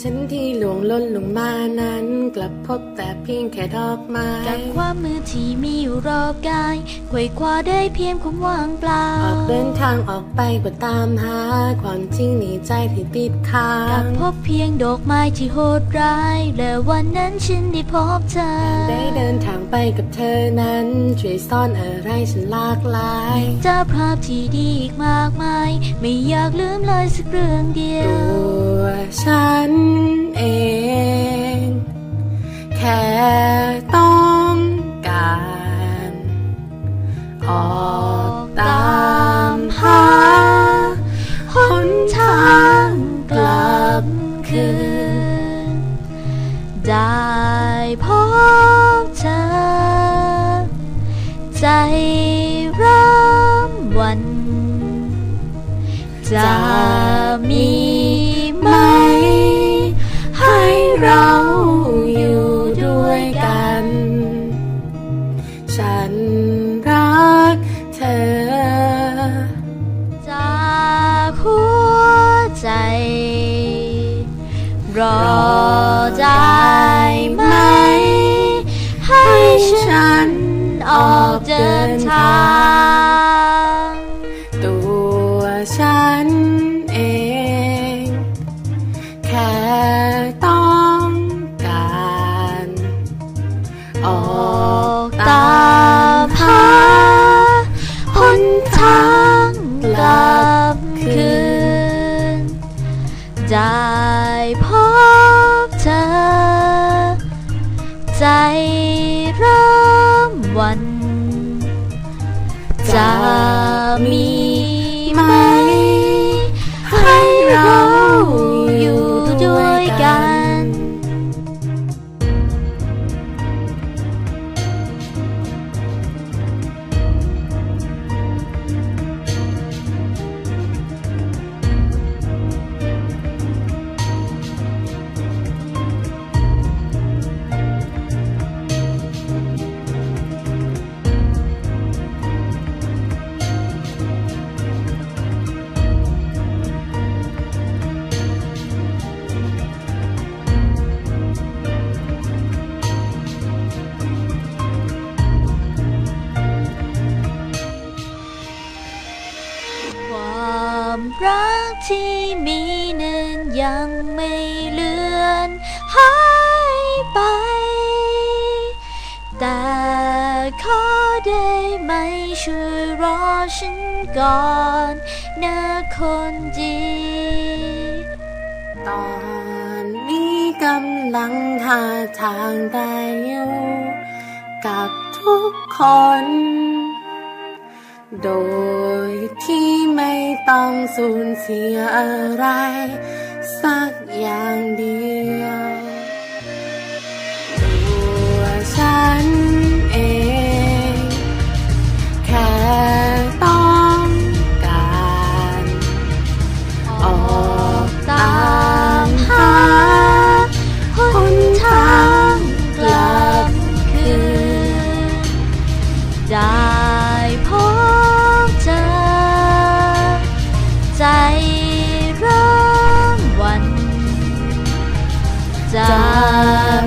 ฉันที่หลวงล้นลงมานั้น กลับพบแต่เพียงแค่ดอกไม้กับความมือที่มีอยู่รอบกายไขว่คว้าได้เพียงความว่างเปล่า ออกเดินทางออกไปเพื่อตามหา ความจริงในใจที่ติดค้ากังบพบเพียงดอกไม้ที่โหดร้าย และวันนั้นฉันได้พบเธอ ได้เดินทางไปกับเธอนั้นช่วยซ่อนอะไรฉันหลากหลายเจอภาพที่ดีอีกมากมาย ไม่อยากลืมเลยสักเรื่องเดียวตัว ฉันเอง แค่ต้องการ ออกตา เราอยู่ด้วยกัน ฉันรักเธอ จากหัวใจ รอได้ไหม ให้ฉันออกเดินทาง ตัวฉัน ใจเริ่มหวัน จะมี ที่มีนั้นยังไม่เลือนหายไป แต่ขอได้ไหมช่วยรอฉันก่อนนะคนดี ตอนนี้กำลังหาทางได้อยู่กับทุกคน โดยที่ไม่ต้องสูญเสียอะไร สักอย่างเดียว จ